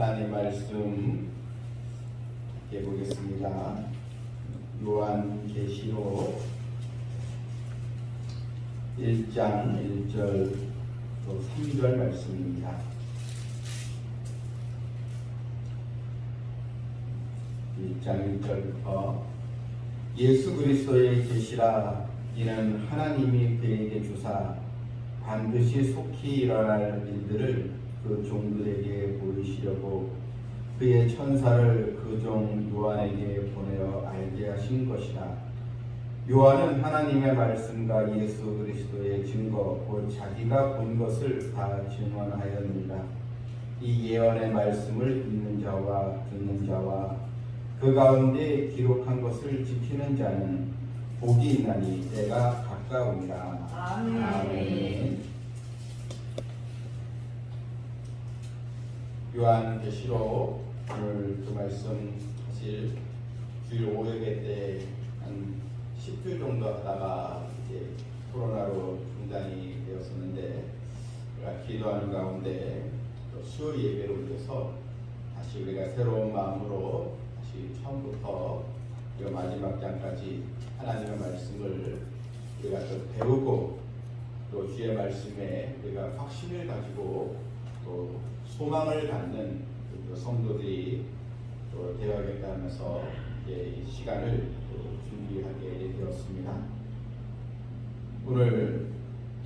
하나님 말씀 해 보겠습니다. 요한계시록 1장 1절 또 3절 말씀입니다. 1장 1절부터 예수 그리스도의 계시라 이는 하나님이 그에게 주사 반드시 속히 일어날 일들을 그 종들에게 보이시려고 그의 천사를 그 종 요한에게 보내어 알게 하신 것이라. 요한은 하나님의 말씀과 예수 그리스도의 증거 곧 자기가 본 것을 다 증언하였느니라. 이 예언의 말씀을 읽는 자와 듣는 자와 그 가운데 기록한 것을 지키는 자는 복이 있나니 때가 가까우니라. 아멘. 요한계시록 오늘 그 말씀 사실 주일 오후에 때한 10주 정도 하다가 이제 코로나로 중단이 되었었는데 우리가 기도하는 가운데 또 수요 예배를 위해서 다시 우리가 새로운 마음으로 다시 처음부터 이 마지막 장까지 하나님의 말씀을 우리가 또 배우고 또 주의 말씀에 우리가 확신을 가지고 또 소망을 갖는 그 성도들이 또 되어야겠다 하면서 이제 이 시간을 또 준비하게 되었습니다. 오늘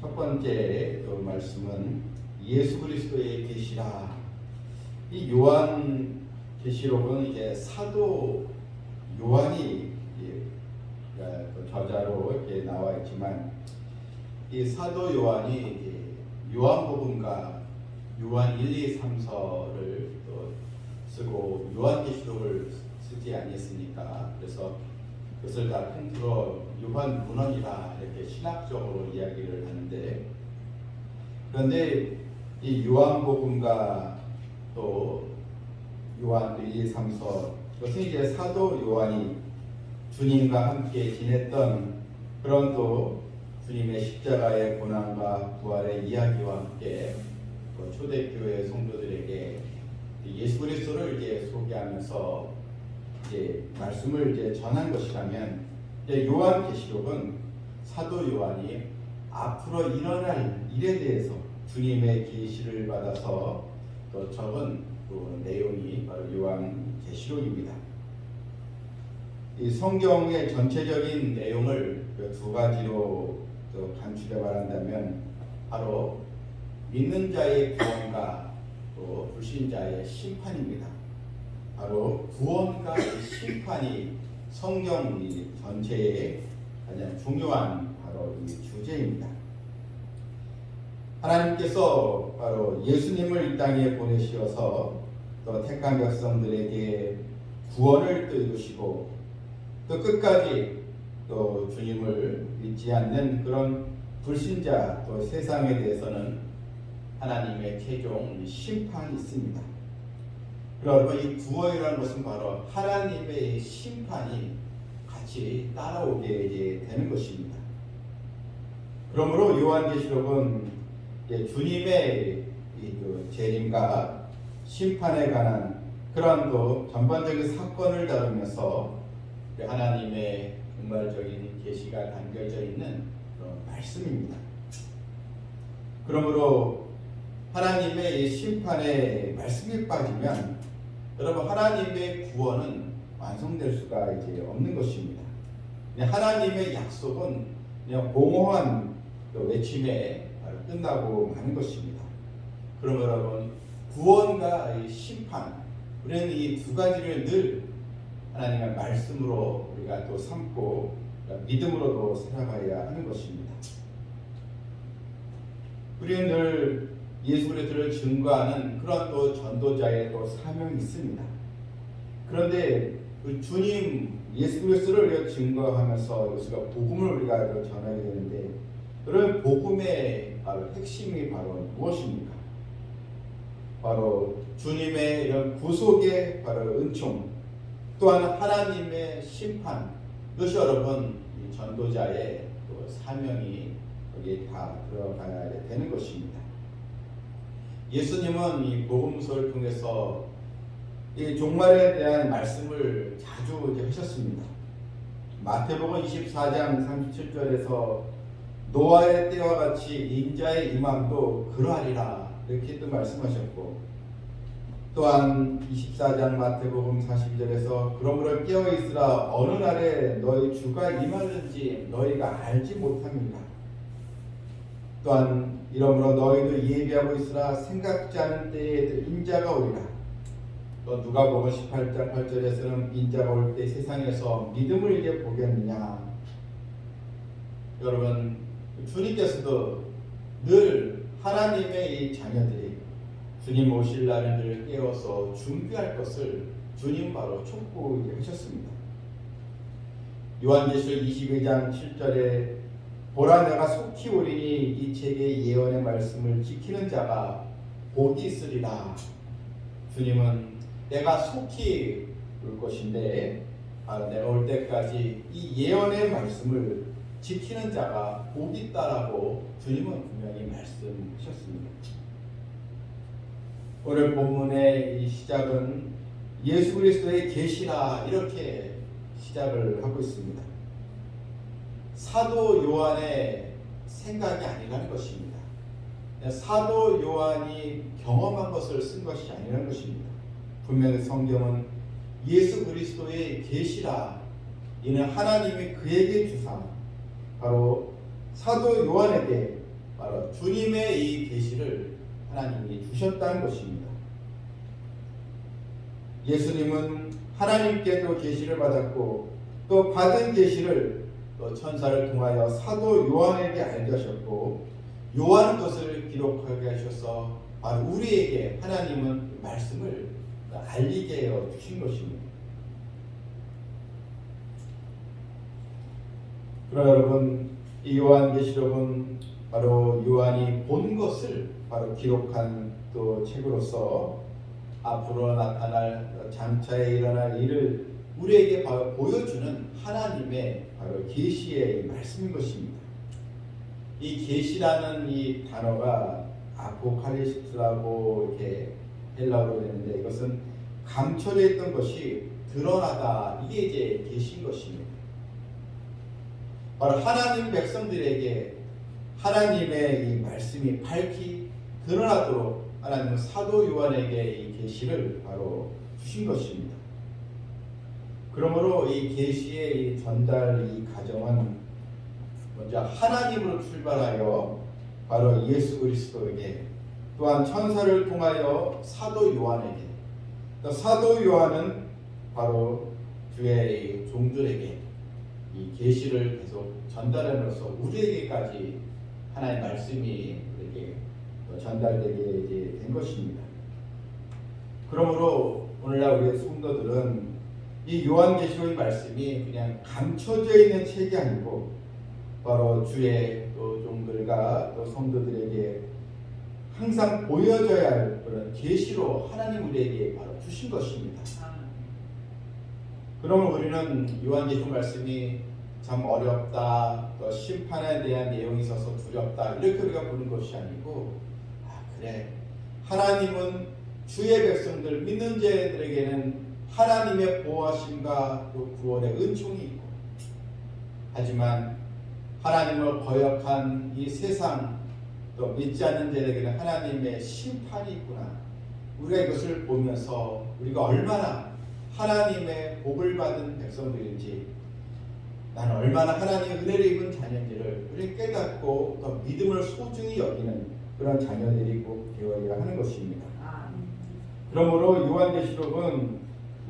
첫 번째 또 말씀은 예수 그리스도의 계시라. 이 요한 계시록은 이제 사도 요한이 그 저자로 이렇게 나와 있지만 이 사도 요한이 요한복음과 요한 1, 2, 3서를 또 쓰고 요한계시록을 쓰지 아니했습니까? 그래서 그것을 다 통틀어 요한 문헌이라 이렇게 신학적으로 이야기를 하는데 그런데 이 요한복음과 또 요한 1, 2, 3서 그것은 이제 사도 요한이 주님과 함께 지냈던 그런 또 주님의 십자가의 고난과 부활의 이야기와 함께 또 초대교회 성도들에게 예수 그리스도를 이제 소개하면서 이제 말씀을 이제 전한 것이라면 이제 요한 계시록은 사도 요한이 앞으로 일어날 일에 대해서 주님의 계시를 받아서 또 적은 그 내용이 바로 요한 계시록입니다. 이 성경의 전체적인 내용을 그두 가지로 또 간추려 말한다면 바로 믿는 자의 구원과 또 불신자의 심판입니다. 바로 구원과 심판이 성경 전체의 가장 중요한 바로 이 주제입니다. 하나님께서 바로 예수님을 이 땅에 보내시어서 또 택한 백성들에게 구원을 또 이루시고 또 끝까지 또 주님을 믿지 않는 그런 불신자 또 세상에 대해서는 하나님의 최종 심판이 있습니다. 그리고 이 구원이라는 것은 바로 하나님의 심판이 같이 따라오게 되는 것입니다. 그러므로 요한계시록은 주님의 그 재림과 심판에 관한 그러한 또 전반적인 사건을 다루면서 하나님의 정말적인 계시가 담겨져 있는 말씀입니다. 그러므로 하나님의 이 심판에 말씀이 빠지면 여러분 하나님의 구원은 완성될 수가 이제 없는 것입니다. 하나님의 약속은 그냥 공허한 외침에 끝나고 마는 것입니다. 그럼 여러분 구원과 심판 우리는 이 두 가지를 늘 하나님의 말씀으로 우리가 또 삼고 믿음으로도 살아가야 하는 것입니다. 우리는 늘 예수 그리스도를 증거하는 그런 또 전도자의 또 사명이 있습니다. 그런데 그 주님 예수 그리스도를 증거하면서 우리가 복음을 우리가 전하게 되는데 그런 복음의 바로 핵심이 바로 무엇입니까? 바로 주님의 이런 구속의 바로 은총 또한 하나님의 심판 이것이 여러분 전도자의 사명이 여기에 다 들어가야 되는 것입니다. 예수님은 이 복음서를 통해서 이 종말에 대한 말씀을 자주 이제 하셨습니다. 마태복음 24장 37절에서 노아의 때와 같이 인자의 임함도 그러하리라 이렇게 또 말씀하셨고 또한 24장 마태복음 42절에서 그러므로 깨어 있으라 어느 날에 너희 주가 임하는지 너희가 알지 못합니다. 또한 이러므로 너희도 예비하고 있으라 생각지 않은 때에 인자가 오리라. 또 누가복음 18장 8절에서는 인자가 올 때 세상에서 믿음을 이제 보겠느냐. 여러분 주님께서도 늘 하나님의 이 자녀들이 주님 오실 날을 늘 깨워서 준비할 것을 주님 바로 촉구하셨습니다. 요한계시록 22장 7절에 보라 내가 속히 오리니 이 책의 예언의 말씀을 지키는 자가 곧 있으리라. 주님은 내가 속히 올 것인데 아, 내가 올 때까지 이 예언의 말씀을 지키는 자가 곧 있다라고 주님은 분명히 말씀하셨습니다. 오늘 본문의 이 시작은 예수 그리스도의 계시라 이렇게 시작을 하고 있습니다. 사도 요한의 생각이 아니라는 것입니다. 사도 요한이 경험한 것을 쓴 것이 아니라는 것입니다. 분명히 성경은 예수 그리스도의 계시라 이는 하나님이 그에게 주사 바로 사도 요한에게 바로 주님의 이 계시를 하나님이 주셨다는 것입니다. 예수님은 하나님께도 계시를 받았고 또 받은 계시를 또 천사를 통하여 사도 요한에게 알게 하셨고 요한은 것을 기록하게 하셔서 바로 우리에게 하나님은 말씀을 알리게 해 주신 것입니다. 그러나 여러분 이 요한계시록은 바로 요한이 본 것을 바로 기록한 또 책으로서 앞으로 나타날 장차에 일어날 일을 우리에게 보여주는 하나님의 바로 계시의 말씀인 것입니다. 이 계시라는 이 단어가 아포칼리스트라고 이렇게 헬라어로 되는데 이것은 감춰져 있던 것이 드러나다 이게 이제 계신 것입니다. 바로 하나님 백성들에게 하나님의 이 말씀이 밝히 드러나도록 하나님은 사도 요한에게 이 계시를 바로 주신 것입니다. 그러므로 이 계시의 이 전달 이 과정은 먼저 하나님으로 출발하여 바로 예수 그리스도에게 또한 천사를 통하여 사도 요한에게 또 사도 요한은 바로 주의 종들에게 이 계시를 계속 전달함으로써 우리에게까지 하나의 말씀이 우리에게 전달되게 된 것입니다. 그러므로 오늘날 우리의 성도들은 이 요한계시록의 말씀이 그냥 감춰져 있는 책이 아니고 바로 주의 또 종들과 또 성도들에게 항상 보여져야 할 그런 계시로 하나님 우리에게 바로 주신 것입니다. 그러면 우리는 요한계시록 말씀이 참 어렵다, 또 심판에 대한 내용이 있어서 두렵다 이렇게 우리가 보는 것이 아니고 아 그래 하나님은 주의 백성들 믿는 자들에게는 하나님의 보호하심과 또 구원의 은총이 있고. 하지만 하나님을 거역한 이 세상 또 믿지 않는 자에게는 하나님의 심판이 있구나. 우리가 이것을 보면서 우리가 얼마나 하나님의 복을 받은 백성들인지 나는 얼마나 하나님의 은혜를 입은 자녀인지를 우리 깨닫고 또 믿음을 소중히 여기는 그런 자녀들이 꼭 되어야 하는 것입니다. 그러므로 요한계시록은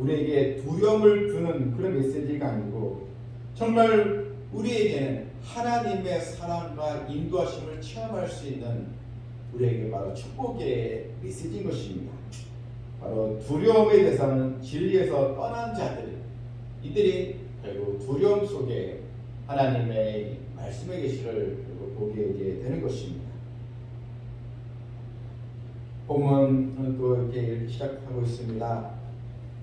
우리에게 두려움을 주는 그런 메시지가 아니고 정말 우리에게는 하나님의 사랑과 인도하심을 체험할 수 있는 우리에게 바로 축복의 메시지인 것입니다. 바로 두려움의 대상은 진리에서 떠난 자들 이들이 결국 두려움 속에 하나님의 말씀의 계시를 보게 되는 것입니다. 본문은 또 이렇게 시작하고 있습니다.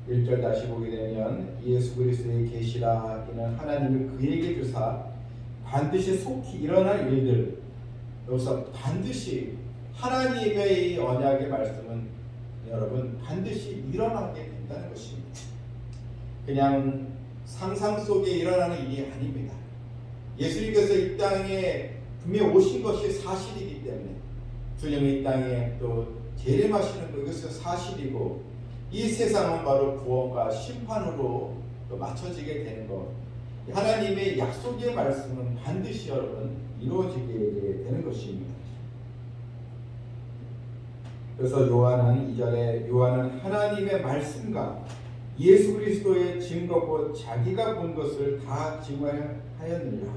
1절 다시 보게 되면 예수 그리스도의 계시라 이는 하나님이 그에게 주사 반드시 속히 일어날 일들 여기서 반드시 하나님의 이 언약의 말씀은 여러분 반드시 일어나게. 된다는 것입니다. 그냥 상상 속에 일어나는 일이 아닙니다. 예수님께서 이 땅에 분명히 오신 것이 사실이기 때문에 주님이 이 땅에 또 재림하시는 것 이것은 사실이고 이 세상은 바로 구원과 심판으로 또 맞춰지게 되는 것 하나님의 약속의 말씀은 반드시 여러분 이루어지게 되는 것입니다. 그래서 요한은 2절에 요한은 하나님의 말씀과 예수 그리스도의 증거고 자기가 본 것을 다 증언하였느니라.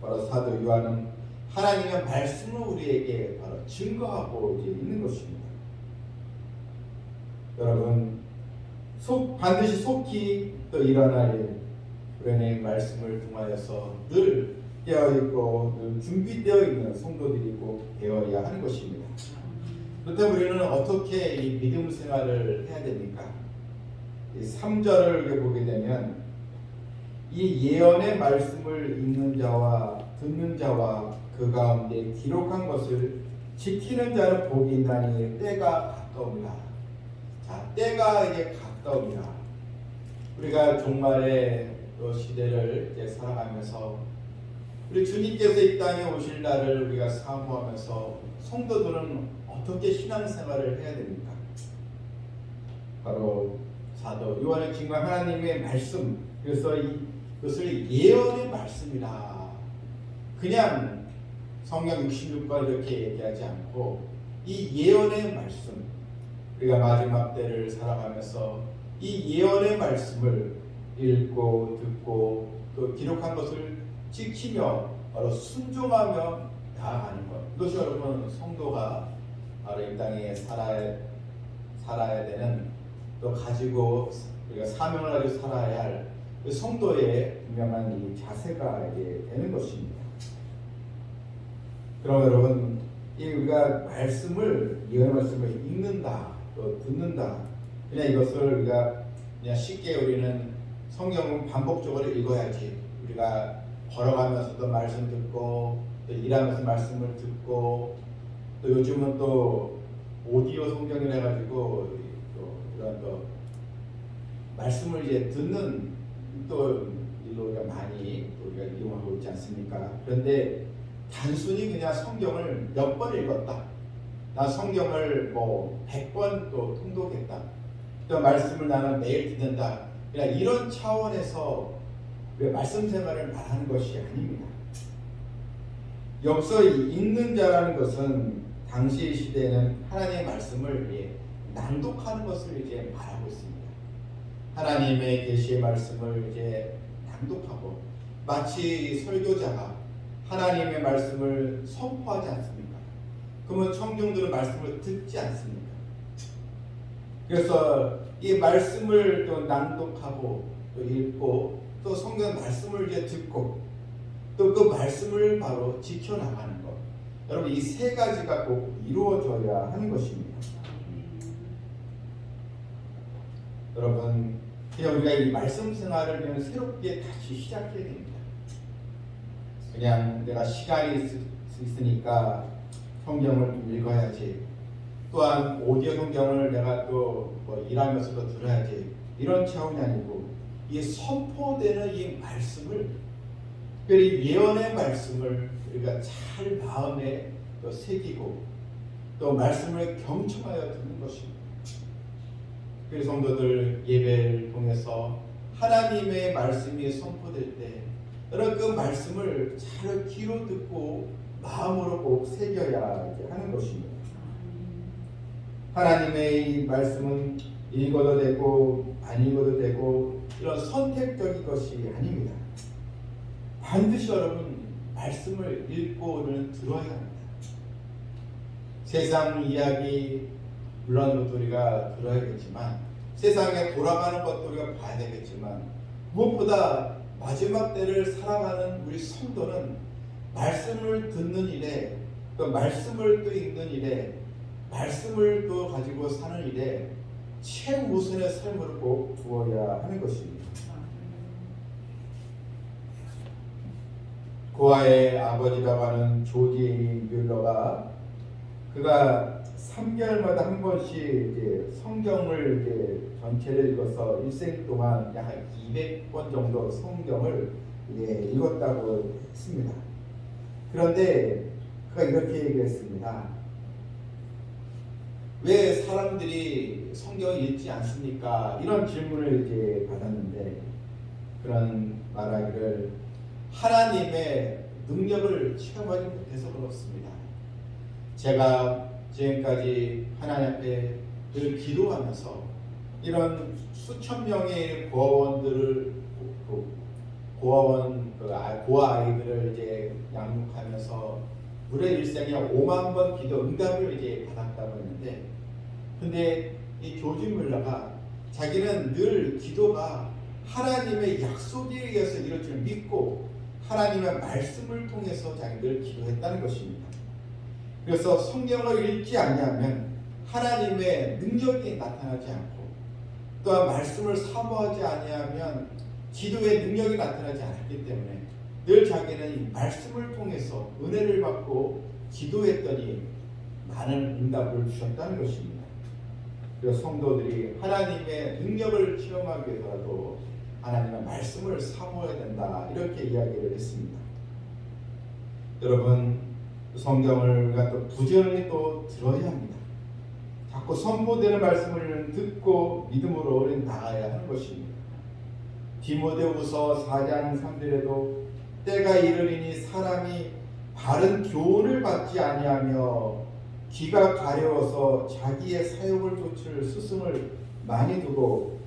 바로 사도 요한은 하나님의 말씀을 우리에게 바로 증거하고 있는 것입니다. 여러분 속 반드시 속히 또 일어날 일, 우리의 말씀을 통하여서 늘 깨어 있고 늘 준비되어 있는 성도들이고 되어야 하는 것입니다. 그렇다면 우리는 어떻게 이 믿음 생활을 해야 됩니까? 이 3절을 보게 되면 이 예언의 말씀을 읽는 자와 듣는 자와 그 가운데 기록한 것을 지키는 자는 복이 있나니 때가 가까우니라. 자, 때가 이제 가까우니라. 우리가 종말의 또 시대를 이제 살아가면서 우리 주님께서 이 땅에 오실 날을 우리가 사모하면서 성도들은 어떻게 신앙생활을 해야 됩니까? 바로 사도 요한의 증거 하나님의 말씀 그래서 이것을 예언의 말씀이라 그냥 성경 66권 이렇게 얘기하지 않고 이 예언의 말씀 우리가 마지막 때를 살아가면서 이 예언의 말씀을 읽고 듣고 또 기록한 것을 지키며 바로 순종하며 나아가는 것 이것이 여러분 성도가 바로 이 땅에 살아야 살아야 되는 또 가지고 우리가 사명을 가지고 살아야 할그 성도의 분명한 이 자세가 이제 되는 것입니다. 그럼 여러분 이 우리가 말씀을 예언 말씀을 읽는다 또 듣는다 그냥 이것을 우리가 그냥 쉽게 우리는 성경은 반복적으로 읽어야지 우리가 걸어가면서도 말씀 듣고 또 일하면서 말씀을 듣고 또 요즘은 또 오디오 성경을 해가지고 또 이런 또 말씀을 이제 듣는 또 일로 우리가 많이 우리가 이용하고 있지 않습니까? 그런데 단순히 그냥 성경을 몇 번 읽었다. 나 성경을 뭐 100번 또 통독했다. 또 말씀을 나는 매일 듣는다. 이런 차원에서 왜 말씀 생활을 말하는 것이 아닙니다. 이 읽는 자라는 것은 당시 시대에는 하나님의 말씀을 예, 낭독하는 것을 이제 말하고 있습니다. 하나님의 계시의 말씀을 이제 낭독하고 마치 설교자가 하나님의 말씀을 선포하지 않습니까? 그러면 청중들은 말씀을 듣지 않습니까? 그래서 이 말씀을 또 낭독하고 또 읽고 또 성경 말씀을 이제 듣고 또 그 말씀을 바로 지켜나가는 것. 여러분 이 세 가지가 꼭 이루어져야 하는 것입니다. 여러분 그냥 우리가 이 말씀 생활을 그냥 새롭게 다시 시작해야 됩니다. 그냥 내가 시간이 있, 있으니까 성경을 좀 읽어야지. 또한 오디오 성경을 내가 또 뭐 일하면서도 들어야지. 이런 차원이 아니고 이 선포되는 이 말씀을 특별히 예언의 말씀을 우리가 잘 마음에 또 새기고 또 말씀을 경청하여 듣는 것입니다. 그래서 성도들 예배를 통해서 하나님의 말씀이 선포될 때 여러분 그 말씀을 잘 귀로 듣고 마음으로 꼭 새겨야 하는 것입니다. 하나님의 이 말씀은 읽어도 되고 안 읽어도 되고 이런 선택적인 것이 아닙니다. 반드시 여러분 말씀을 읽고는 들어야 합니다. 세상 이야기 물론 우리가 들어야겠지만 세상에 돌아가는 것도 우리가 봐야 되겠지만 무엇보다 마지막 때를 살아가는 우리 성도는 말씀을 듣는 일에 또 말씀을 또 읽는 일에 말씀을 또 가지고 사는 일에 최우선의 삶을 꼭 두어야 하는 것입니다. 고아의 아버지라고 하는 조지 뮬러가 그가 3개월마다 한 번씩 성경을 전체를 읽어서 일생 동안 약 200번 정도 성경을 읽었다고 했습니다. 그런데 그가 이렇게 얘기했습니다. 왜 사람들이 성경을 읽지 않습니까? 이런 질문을 이제 받았는데 그런 말하기를 하나님의 능력을 체험하지 못해서 그렇습니다. 제가 지금까지 하나님 앞에 늘 기도하면서 이런 수천 명의 고아원들을 그 고아원 그 아- 고아 아이들을 이제 양육하면서 무려 일생에 5만 번 기도 응답을 이제 받았다고 했는데 근데 이 조지 물러가 자기는 늘 기도가 하나님의 약속에 의해서 이룰 줄 믿고 하나님의 말씀을 통해서 자기 늘 기도했다는 것입니다. 그래서 성경을 읽지 않냐면 하나님의 능력이 나타나지 않고 또한 말씀을 사모하지 아니하면 기도의 능력이 나타나지 않았기 때문에 늘 자기는 이 말씀을 통해서 은혜를 받고 기도했더니 많은 응답을 주셨다는 것입니다. 그래서 성도들이 하나님의 능력을 체험하기 위해서라도 하나님의 말씀을 사모해야 된다 이렇게 이야기를 했습니다. 여러분 성경을 또 부지런히 또 들어야 합니다. 자꾸 선포되는 말씀을 듣고 믿음으로 나가야 하는 것입니다. 디모데후서 4장 3절에도 때가 이르리니 사람이 바른 교훈을 받지 아니하며 귀가 가려워서 자기의 사욕을 쫓을 스승을 많이 두고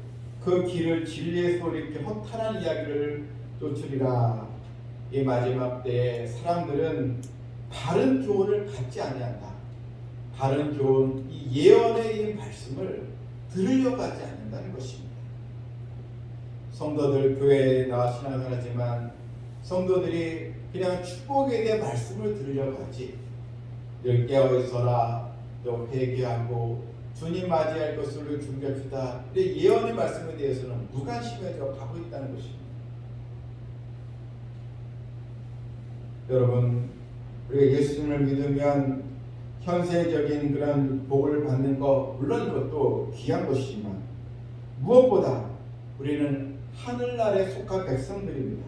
그 길을 진리의 소리 이렇게 허탄한 이야기를 쫓으리라. 이 마지막 때에 사람들은 바른 교훈을 갖지 아니한다. 바른 교훈 이 예언의 이 말씀을 들으려고 하지 않는다는 것입니다 성도들 교회에 나와 신앙생활하지만 성도들이 그냥 축복에 대한 말씀을 들으려고 하지 늘 깨어 있어라 또 회개하고 주님 맞이할 것을 준비합시다. 예언의 말씀에 대해서는 무관심해져 가고 있다는 것입니다. 여러분, 우리가 예수님을 믿으면 현세적인 그런 복을 받는 것 물론 이것도 귀한 것이지만 무엇보다 우리는 하늘나라에 속한 백성들입니다.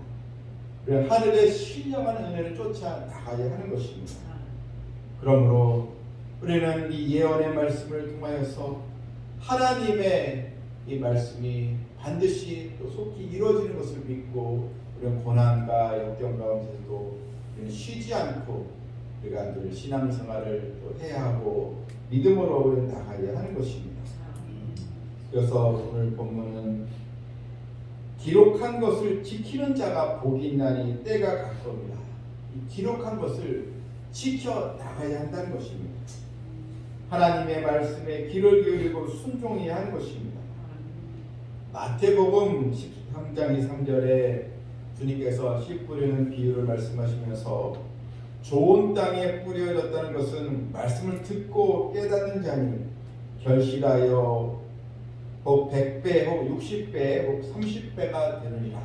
하늘의 신령한 은혜를 쫓아 나가야 하는 것입니다. 그러므로 우리는 이 예언의 말씀을 통하여서 하나님의 이 말씀이 반드시 또 속히 이루어지는 것을 믿고 우리는 고난과 역경 가운데서도 우리는 쉬지 않고 우리가 늘 신앙생활을 또 해야 하고 믿음으로 우리는 나가야 하는 것입니다. 그래서 오늘 본문은 기록한 것을 지키는 자가 복이 있나니 때가 가까웁니다. 이 기록한 것을 지켜 나가야 한다는 것입니다. 하나님의 말씀에 귀를 기울이고 순종해야 하는 것입니다. 마태복음 13장 3절에 주님께서 씨 뿌리는 비유를 말씀하시면서 좋은 땅에 뿌려졌다는 것은 말씀을 듣고 깨닫는 자니 결실하여 혹 100배, 혹 60배, 혹 30배가 되느니라.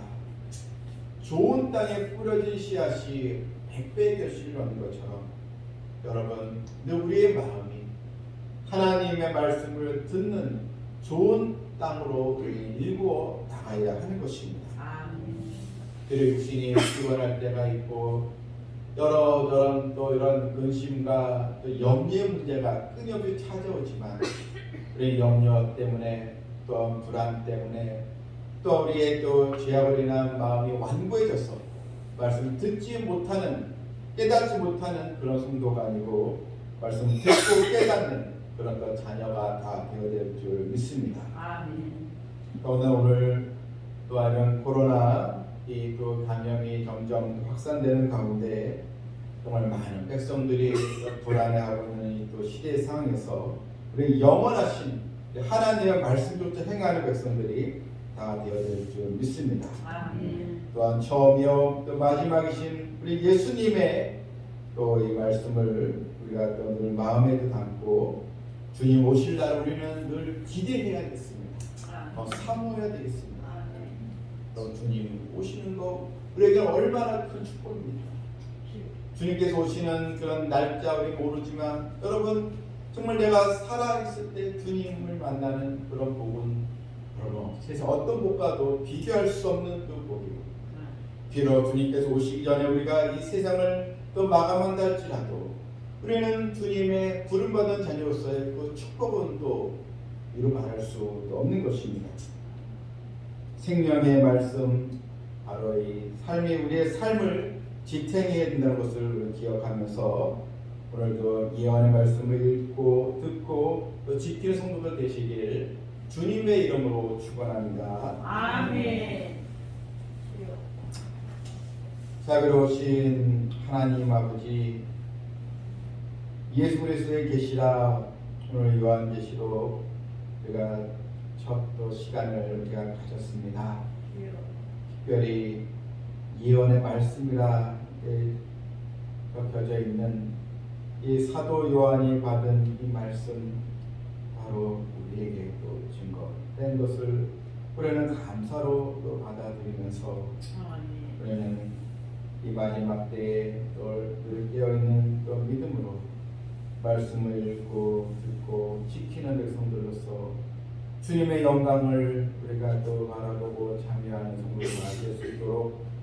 좋은 땅에 뿌려진 씨앗이 100배의 결실을 얻는 것처럼 여러분, 늘 우리의 마음이 하나님의 말씀을 듣는 좋은 땅으로 일구어 나가야 하는 것입니다. 그리고 육신이 피곤할 때가 있고 여러 저런 또 이런 근심과 또 염려의 문제가 끊임없이 찾아오지만 우리 염려 때문에 또 불안 때문에 또 우리의 또 죄악을 인한 마음이 완고해져서 말씀 듣지 못하는 깨닫지 못하는 그런 성도가 아니고 말씀 듣고 깨닫는 그런 것 자녀가 다 되어야 될줄 믿습니다. 더구나 오늘 또한 이런 코로나 이 또 감염이 점점 확산되는 가운데 정말 많은 백성들이 불안해하고 있는 이 또 시대 상황에서 우리 영원하신 하나님의 말씀조차 행하는 백성들이 다 되어야 될줄 믿습니다. 또한 처음이요 또 마지막이신 우리 예수님의 또 이 말씀을 우리가 또늘 마음에도 담고 주님 오실 날 우리는 늘 기대해야겠습니다. 더 사모해야 되겠습니다. 또 주님 오시는 거 우리에게 얼마나 큰 축복입니까? 주님께서 오시는 그런 날짜 우리 모르지만 여러분 정말 내가 살아 있을 때 주님을 만나는 그런 복은 여러분 세상 어떤 복과도 비교할 수 없는 그 복이고 비록 주님께서 오시기 전에 우리가 이 세상을 또 마감한다 할지라도 우리는 주님의 부름받은 자녀로서의 그 축복은 또 이루 말할 수 없는 것입니다. 생명의 말씀 바로 이 삶이 우리의 삶을 지탱해야 된다는 것을 기억하면서 오늘도 예언의 말씀을 읽고 듣고 또 지키는 성도들 되시길 주님의 이름으로 축원합니다. 아멘. 사그러우신 하나님 아버지 예수 그리스도의 계시라 오늘 요한계시로 우리가 첫또 시간을 우리가 가졌습니다. 특별히 예언의 말씀이라 적혀져 있는 이 사도 요한이 받은 이 말씀 바로 우리에게 또 증거된 것을 우리는 감사로 또 받아들이면서 우리는 이 마지막 때에 또 깨어있는 또 믿음으로 말씀을 읽고 듣고 지키는 백성들로서 주님의 영광을 우리가 또 바라보고 참여하는 성도를 맞이할 수 있도록